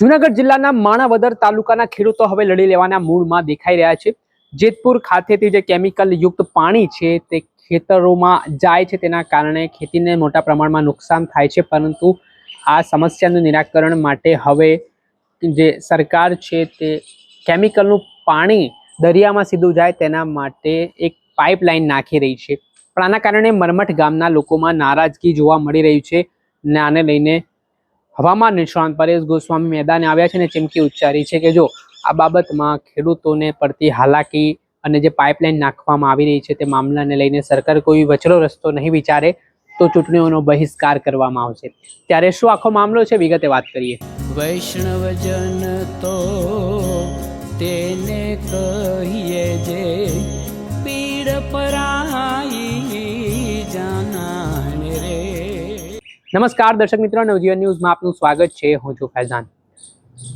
જુનાગઢ જિલ્લાના માણાવદર તાલુકાના ખેડૂતો હવે લડી લેવાના મૂળમાં દેખાઈ રહ્યા છે. જેતપુર ખાતેથી જે કેમિકલ યુક્ત પાણી છે તે ખેતરોમાં જાય છે. તેના કારણે ખેતીને મોટા પ્રમાણમાં નુકસાન થાય છે. પરંતુ આ સમસ્યાનું નિરાકરણ માટે હવે જે સરકાર છે તે કેમિકલનું પાણી દરિયામાં સીધું જાય તેના માટે એક પાઇપલાઇન નાખી રહી છે. પણ આના કારણે મરમઠ ગામના લોકોમાં નારાજગી જોવા મળી રહી છે. ને આને લઈને હવામાન નિષ્ણાંત પરેશ ગોસ્વામી મેદાને આવ્યા છે અને ચીમકી ઉચ્ચારી છે કે જો આ બાબતમાં ખેડૂતોને પડતી હાલાકી અને જે પાઇપલાઇન નાખવામાં આવી રહી છે તે મામલાને લઈને સરકાર કોઈ વચલો રસ્તો નહીં વિચારે, તો ચૂંટણીઓનો બહિષ્કાર કરવામાં આવશે. ત્યારે શું આખો મામલો છે વિગતે વાત કરીએ. વૈષ્ણવજન તો તેને કહીએ જે પીડ પરાઈ નમસ્કાર, દર્શક મિત્રો. નવજીવન ન્યૂઝમાં આપનું સ્વાગત છે. હું છું ફૈઝાન.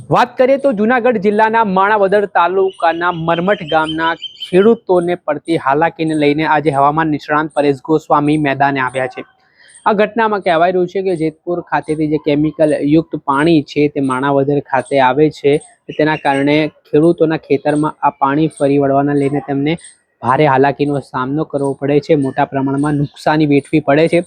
વાત કરીએ તો જુનાગઢ જિલ્લાના માણાવદર તાલુકાના મરમઠ ગામના ખેડૂતોને પડતી હાલાકીને લઈને આજે હવામાન નિષ્ણાંત પરેશ ગોસ્વામી મેદાને આવ્યા છે. આ ઘટનામાં કહેવાય રહ્યું છે કે જેતપુર ખાતેથી જે કેમિકલ યુક્ત પાણી છે તે માણાવદર ખાતે આવે છે. તેના કારણે ખેડૂતોના ખેતરમાં આ પાણી ફરી વળવાના લઈને તેમને ભારે હાલાકીનો સામનો કરવો પડે છે. મોટા પ્રમાણમાં નુકસાની વેઠવી પડે છે.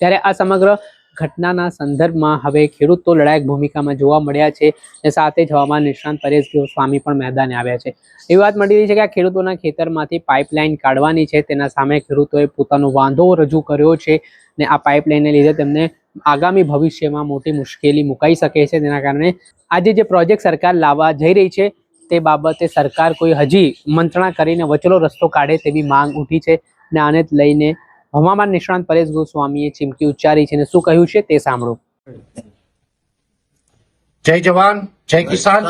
ત્યારે આ સમગ્ર ઘટનાના સંદર્ભમાં હવે ખેડૂતો લડાયક ભૂમિકામાં જોવા મળ્યા છે અને સાથે જ હવામાન નિષ્ણાંત પરેશ સ્વામી પણ મેદાને આવ્યા છે. એવી વાત મળી રહી છે કે આ ખેડૂતોના ખેતરમાંથી પાઇપલાઇન કાઢવાની છે, તેના સામે ખેડૂતોએ પોતાનો વાંધો રજૂ કર્યો છે ને આ પાઇપલાઇનને લીધે તેમને આગામી ભવિષ્યમાં મોટી મુશ્કેલી મુકાઈ શકે છે. તેના કારણે આજે જે પ્રોજેક્ટ સરકાર લાવવા જઈ રહી છે, તે બાબતે સરકાર કોઈ હજી મંત્રણા કરીને વચલો રસ્તો કાઢે તેવી માંગ ઉઠી છે ને આને લઈને હવામાન નિષ્ણાંત પરેશ ગોસ્વામીએ ચીમકી ઉચ્ચારી છે અને શું કહ્યું છે તે સાંભળો. જય જવાન જય કિસાન.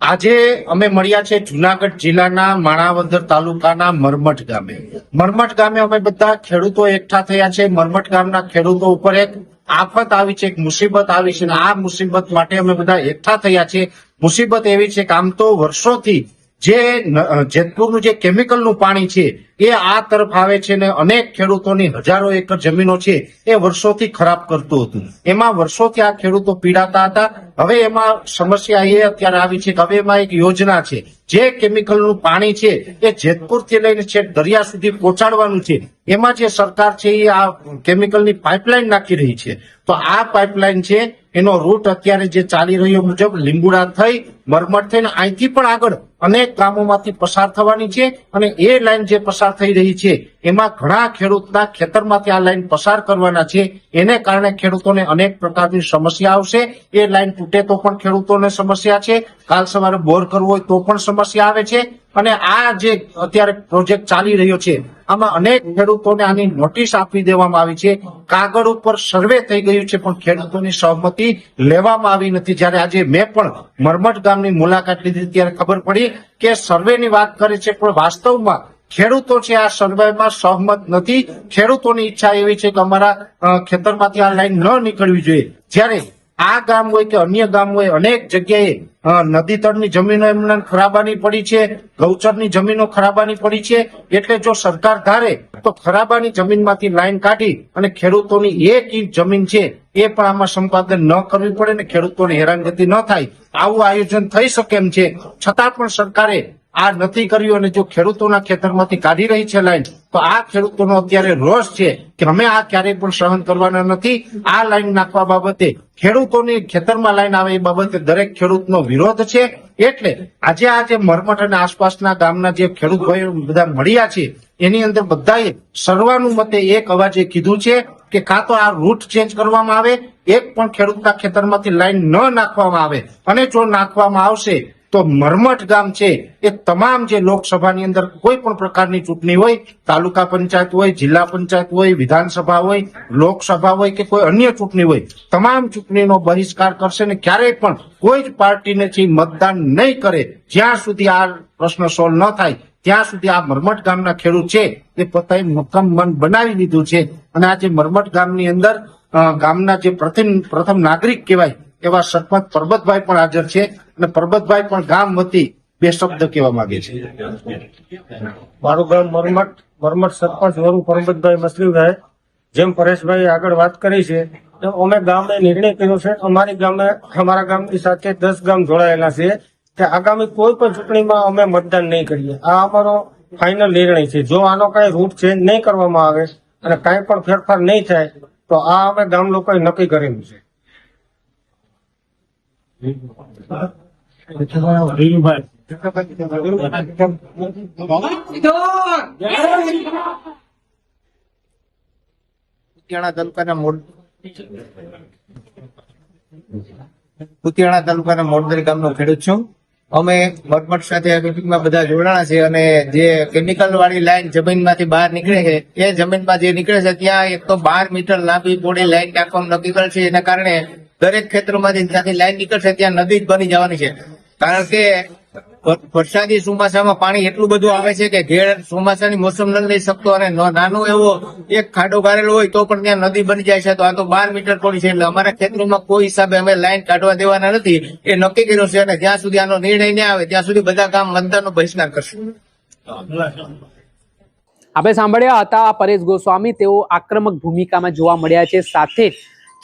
આજે અમે મળ્યા છે જુનાગઢ જિલ્લાના માણાવદર તાલુકાના મરમઠ ગામે. મરમઠ ગામે અમે બધા ખેડૂતો એકઠા થયા છે. મરમઠ ગામના ખેડૂતો ઉપર એક આફત આવી છે એક મુસીબત આવી છે અને આ મુસીબત માટે અમે બધા એકઠા થયા છે. મુસીબત એવી છે કે આમ તો વર્ષોથી જે જેતપુરનું જે કેમિકલનું પાણી છે, એ આ તરફ આવે છે ને અનેક ખેડૂતોની હજારો એકર જમીનો છે, એ વર્ષોથી ખરાબ કરતું હતું. એમાં વર્ષોથી આ ખેડૂતો પીડાતા હતા. હવે એમાં સમસ્યા એ અત્યારે આવી છે કે હવે એમાં એક યોજના છે. જે કેમિકલનું પાણી છે, એ જેતપુરથી લઈને છેક દરિયા સુધી પહોંચાડવાનું છે. એમાં જે સરકાર છે, એ આ કેમિકલની પાઇપલાઇન નાખી રહી છે. તો આ પાઇપલાઇન છે એનો રૂટ અત્યારે જે ચાલી રહ્યો મુજબ લીંબુડા થઈ, મરમટ થઈને અહીંથી પણ આગળ અનેક ગામોમાંથી પસાર થવાની છે અને એ લાઈન જે પસાર થઈ રહી છે, એમાં ઘણા ખેડૂતના ખેતરમાંથી આ લાઈન પસાર કરવાના છે. એને કારણે ખેડૂતોને અનેક પ્રકારની સમસ્યા આવશે. એ લાઈન તૂટે તો પણ ખેડૂતોને સમસ્યા છે. કાલ સવારે બોર કરવો હોય તો પણ સમસ્યા આવે છે. અને આ જે અત્યારે પ્રોજેક્ટ ચાલી રહ્યો છે આમાં અનેક ખેડૂતોને આની નોટિસ આપી દેવામાં આવી છે. કાગળ ઉપર સર્વે થઈ ગયું છે, પણ ખેડૂતોની સહમતિ લેવામાં આવી નથી. જ્યારે આજે મેં પણ મરમટ ગામની મુલાકાત લીધી, ત્યારે ખબર પડી કે સર્વેની વાત કરે છે, પણ વાસ્તવમાં ખેડૂતો છે, આ સર્વેમાં સહમત નથી. ખેડૂતોની ઈચ્છા એવી છે કે અમારા ખેતરમાંથી આ લાઈન ન નીકળવી જોઈએ. જ્યારે આ ગામ હોય કે અન્ય ગામ હોય, અનેક જગ્યાએ નદી તળની જમીનો એમને ખરાબાની પડી છે, ગૌચરની જમીનો ખરાબાની પડી છે. એટલે જો સરકાર ધારે, તો ખરાબાની જમીનમાંથી લાઈન કાઢી અને ખેડૂતોની એક ઇંચ જમીન છે, એ પણ આમાં સંપાદન ન કરવી પડે ને ખેડૂતોને હેરાનગતિ ન થાય. આવું આયોજન થઈ શકે એમ છે. છતાં પણ સરકારે આ નથી કર્યું અને જો ખેડૂતોના ખેતરમાંથી કાઢી રહી છે લાઈન, તો આ ખેડૂતોનો અત્યારે રોષ છે કે અમે આ ક્યારેય પણ સહન કરવાના નથી. આ લાઈન નાખવા બાબતે ખેડૂતોની ખેતરમાં લાઈન આવે એ બાબતે દરેક ખેડૂતનો વિરોધ છે. એટલે આજે આ જે મરમઠ અને આસપાસના ગામના જે ખેડૂત ભાઈઓ બધા મળ્યા છે, એની અંદર બધાએ સર્વાનુમતે એક અવાજે કીધું છે કે કાં તો આ રૂટ ચેન્જ કરવામાં આવે, એક પણ ખેડૂતના ખેતરમાંથી લાઈન ન નાખવામાં આવે. અને જો નાખવામાં આવશે તો મરમઠ ગામ છે એ તમામ જે લોકસભાની અંદર કોઈ પણ પ્રકારની ચૂંટણી હોય, તાલુકા પંચાયત હોય, જિલ્લા પંચાયત હોય, વિધાનસભા હોય, લોકસભા હોય કે કોઈ અન્ય ચૂંટણી હોય, તમામ ચૂંટણીનો બહિષ્કાર કરશે ને ક્યારેય પણ કોઈ જ પાર્ટીને મતદાન નહીં કરે. જ્યાં સુધી આ પ્રશ્ન સોલ્વ ન થાય, ત્યાં સુધી આ મરમઠ ગામના ખેડૂત છે એ પોતાએ મક્કમ મન બનાવી દીધું છે. અને આ જે મરમઠ ગામની અંદર ગામના જે પ્રથમ પ્રથમ નાગરિક કહેવાય એવા સરપંચ પરબતભાઈ પણ હાજર છે અને પરબતભાઈ પણ ગામ વતી બે શબ્દ કહેવા માંગે છે. મારું ગામ મરમટ મરમટ સરપંચ વરુ પરબતભાઈ મસલીભાઈ. જેમ પરેશભાઈ આગળ વાત કરી છે, તો અમે ગામે નિર્ણય કર્યો છે. અમારી ગામે, અમારા ગામની સાથે દસ ગામ જોડાયેલા છે કે આગામી કોઈ પણ ચૂંટણીમાં અમે મતદાન નહીં કરીએ. આ અમારો ફાઇનલ નિર્ણય છે. જો આનો કઈ રૂટ ચેન્જ નહીં કરવામાં આવે અને કાંઈ પણ ફેરફાર નહીં થાય, તો આ અમે ગામ લોકોએ નક્કી કરેલું છે. તાલુકાના મોડ કુતિયાણા તાલુકાના ગામનો ખેડૂત છું. અમે મટમટ સાથે આ બધા જોડાણા છે અને જે કેમિકલ વાળી લાઈન જમીનમાંથી બહાર નીકળે છે, એ જમીનમાં જે નીકળે છે, ત્યાં એક તો બાર મીટર લાંબી પોડી લાઈન નાખવાનું નક્કી કરે છે. એના કારણે દરેક ખેતરોમાંથી ત્યાંથી લાઈન નીકળશે ત્યાં નદી જ બની જવાની છે. કારણ કે વર- વરસાદી ચોમાસામાં પાણી એટલું બધું આવે છે કે ઘેર ચોમાસાની મોસમ ન લઈ શકતો અને નાનો એવો એક ખાડો ગાળેલો હોય તો પણ ત્યાં નદી બની જાય છે. તો આ તો બાર મીટર પડી છે. એટલે અમારા ખેતરોમાં કોઈ હિસાબે અમે લાઈન કાઢવા દેવાના નથી. એ નક્કી કર્યું છે અને જ્યાં સુધી આનો નિર્ણય ન આવે, ત્યાં સુધી બધા કામ મતદાનનો બહિષ્કાર કરશે. આપણે સાંભળ્યા હતા પરેશ ગોસ્વામી. તેઓ આક્રમક ભૂમિકામાં જોવા મળ્યા છે. સાથે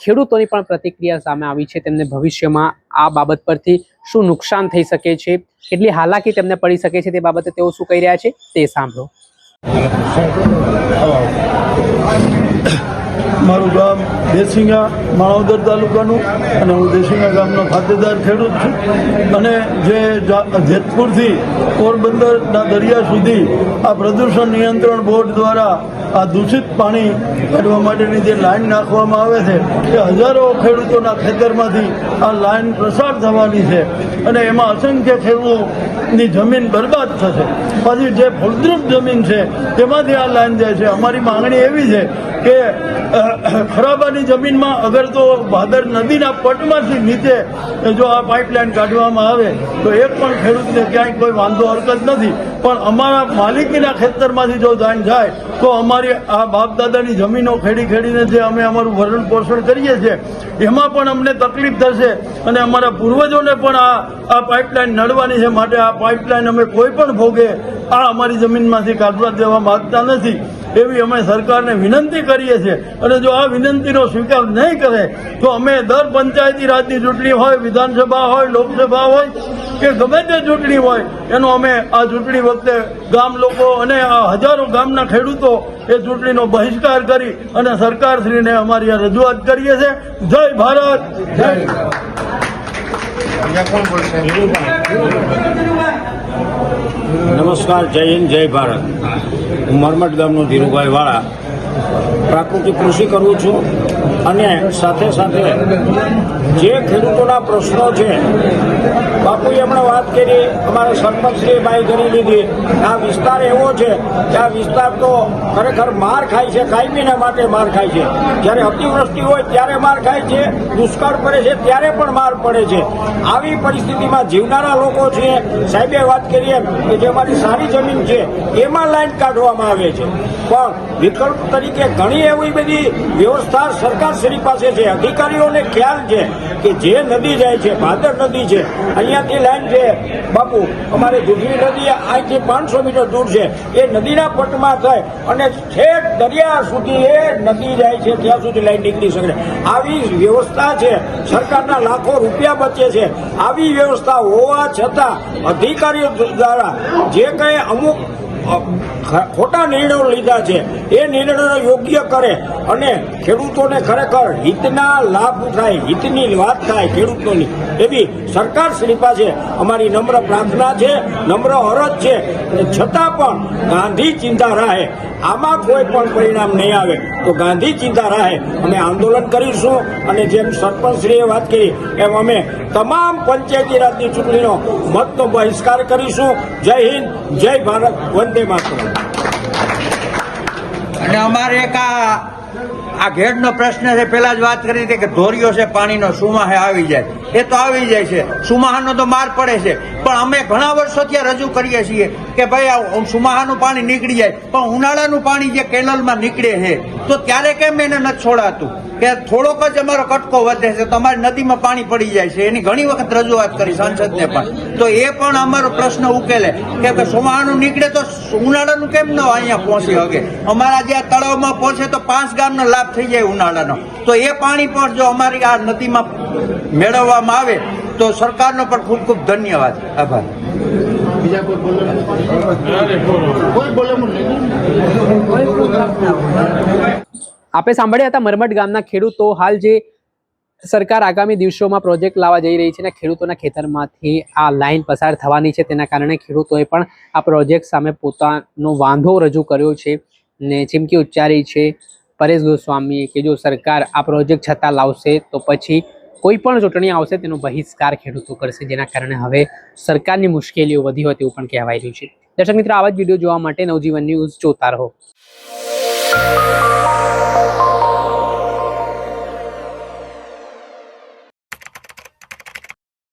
ખેડૂતોની પણ પ્રતિક્રિયા સામે આવી છે તેમને ભવિષ્યમાં આ બાબત પરથી શું નુકસાન થઈ શકે છે, કેટલી હાલાકી તેમને પડી શકે છે તે બાબતે તેઓ શું કહી રહ્યા છે તે સાંભળો. મારું ગામ દેસિંગા માણાવદર તાલુકાનું અને હું દેસિંગા ગામનો ખાતેદાર ખેડૂત છું. અને જે, જેતપુરથી પોરબંદરના દરિયા સુધી આ પ્રદૂષણ નિયંત્રણ બોર્ડ દ્વારા આ દૂષિત પાણી કાઢવા માટેની જે લાઈન નાખવામાં આવે છે, એ હજારો ખેડૂતોના ખેતરમાંથી આ લાઈન પ્રસાર થવાની છે અને એમાં અસંખ્ય ખેડૂતોની જમીન બરબાદ થશે. પછી જે ફળદ્રુપ જમીન છે, તેમાંથી આ લાઈન જાય છે. અમારી માંગણી એવી છે કે ખરાબાની જમીનમાં અગર તો ભાદર નદીના પટમાંથી નીચે જો આ પાઇપલાઇન કાઢવામાં આવે, તો એક પણ ખેડૂતને ક્યાંય કોઈ વાંધો હરકત નથી. પણ અમારા માલિકીના ખેતરમાંથી જો લાઈન જાય તો અમારી આ બાપ દાદાની જમીનો ખેડી ખેડીને જે અમે અમારું ભરણ પોષણ કરીએ છીએ, એમાં પણ અમને તકલીફ થશે અને અમારા પૂર્વજોને પણ આ આ પાઇપલાઇન નડવાની છે માટે આ પાઇપલાઇન અમે કોઈ પણ ભોગે આ અમારી જમીનમાંથી કાઢવા દેવા માંગતા નથી. એવી અમે સરકારને વિનંતી કરીએ છીએ અને જો આ વિનંતીનો સ્વીકાર નહીં કરે, તો અમે દર પંચાયતી રાજની ચૂંટણી હોય, વિધાનસભા હોય, લોકસભા હોય કે ગમે તે ચૂંટણી હોય એનો અમે આ ચૂંટણી વખતે ગામ લોકો અને આ હજારો ગામના ખેડૂતો એ ચૂંટણીનો બહિષ્કાર કરી અને સરકારશ્રીને અમારી આ રજૂઆત કરીએ છીએ. જય ભારત! નમસ્કાર જય હિન્દ જય ભારત. હું મરમટ ગામનો ધીરુભાઈ વાળા. પ્રાકૃતિક કૃષિ કરું છું. અને સાથે સાથે જે ખેડૂતોના પ્રશ્નો છે, બાપુએ હમણાં વાત કરી, અમારા સરપંચશ્રીએ બાઈ કરી લીધી. આ વિસ્તાર એવો છે કે આ વિસ્તાર તો ખરેખર માર ખાય છે, કાયમીના માટે માર ખાય છે. જ્યારે અતિવૃષ્ટિ હોય ત્યારે માર ખાય છે, દુષ્કાળ પડે છે ત્યારે પણ માર પડે છે. આવી પરિસ્થિતિમાં જીવનારા લોકો છે, સાહેબે વાત કરીએ કે જે અમારી સારી જમીન છે, એમાં લાઈન કાઢવામાં આવે છે. પણ વિકલ્પ તરીકે ઘણી એવી બધી વ્યવસ્થા સરકારશ્રી પાસે છે. અધિકારીઓને ખ્યાલ છે કે જે નદી જાય છે, ભાદર નદી છે, અહીંયાથી લાઈન છે. બાપુ, અમારે જુગવી નદી અહીંથી પાંચસો મીટર દૂર છે. એ નદીના પટમાં થાય અને ઠેઠ દરિયા સુધી એ નદી જાય છે, ત્યાં સુધી લાઈન નીકળી શકે આવી વ્યવસ્થા છે. સરકારના લાખો રૂપિયા બચે છે. આવી વ્યવસ્થા હોવા છતાં અધિકારીઓ દ્વારા જે કંઈ અમુક ખોટા નિર્ણયો લીધા છે. એ નિર્ણયો યોગ્ય કરે અને ખેડૂતોને ખરેખર હિતના લાભ થાય, હિતની વાત થાય ખેડૂતોની. એવી સરકાર શ્રી પાસે અમારી નમ્ર પ્રાર્થના છે, નમ્ર અરજ છે. છતાં પણ ગાંધી ચિંતા રાહે. આમાં કોઈ પણ પરિણામ નહીં આવે. તો ગાંધી ચિંતા રાહે. અમે આંદોલન કરીશું. અને જેમ સરપંચશ્રીએ વાત કરી, એમ અમે તમામ પંચાયતી રાજની ચૂંટણીનો મતનો બહિષ્કાર કરીશું. જય હિન્દ, જય ભારત, વંદે માતરમ. અને અમારે એક આ ઘેડનો પ્રશ્ન છે, પેલા જ વાત કરી હતી કે ધોરીઓ છે, પાણીનો સુમાહે આવી જાય. એ તો આવી જાય છે. સુમાહાનો તો માર પડે છે. પણ અમે ઘણા વર્ષોથી આ રજૂ કરીએ છીએ કે ભાઈ આ સુમાહાનું પાણી નીકળી જાય. પણ ઉનાળાનું પાણી જે કેનલમાં નીકળે છે, તો ત્યારે કેમ એને નથી છોડાતું? કે થોડોક જ અમારો કટકો વધે છે, તો અમારી નદીમાં પાણી પડી જાય છે. એની ઘણી વખત રજૂઆત કરી સાંસદને પણ. તો એ પણ અમારો પ્રશ્ન ઉકેલે કે સોમાહાનું નીકળે તો ઉનાળાનું કેમ ન અહીંયા પહોંચી શકે? અમારા જે તળાવમાં પહોંચે તો પાંચ ગામનો લાભ થઈ જાય ઉનાળાનો. તો એ પાણી પણ જો અમારી આ નદીમાં મેળવવામાં આવે તો સરકારનો પણ ખૂબ ખૂબ ધન્યવાદ. આભાર. બીજા કોઈ બોલે? સાંભળ્યા હતા મરમટ ગામના ખેડૂતો હાલ જે સરકાર આગામી દિવસોમાં પ્રોજેક્ટ લાવવા જઈ રહી છે અને ખેડૂતોના ખેતરમાંથી આ લાઇન પસાર થવાની છે તેના કારણે ખેડૂતોએ પણ આ પ્રોજેક્ટ સામે પોતાનો વાંધો રજૂ કર્યો છે ને ચીમકી ઉચ્ચારી છે પરેશ ગોસ્વામીએ કે જો સરકાર આ પ્રોજેક્ટ છતાં લાવશે તો પછી કોઈ પણ ચૂંટણી આવશે, તેનો બહિષ્કાર ખેડૂતો કરશે. જેના કારણે હવે સરકારની મુશ્કેલીઓ વધી હોય તેવું પણ કહેવાય રહ્યું છે. દર્શક મિત્રો, આવા જ વીડિયો જોવા માટે નવજીવન ન્યૂઝ જોતા રહો.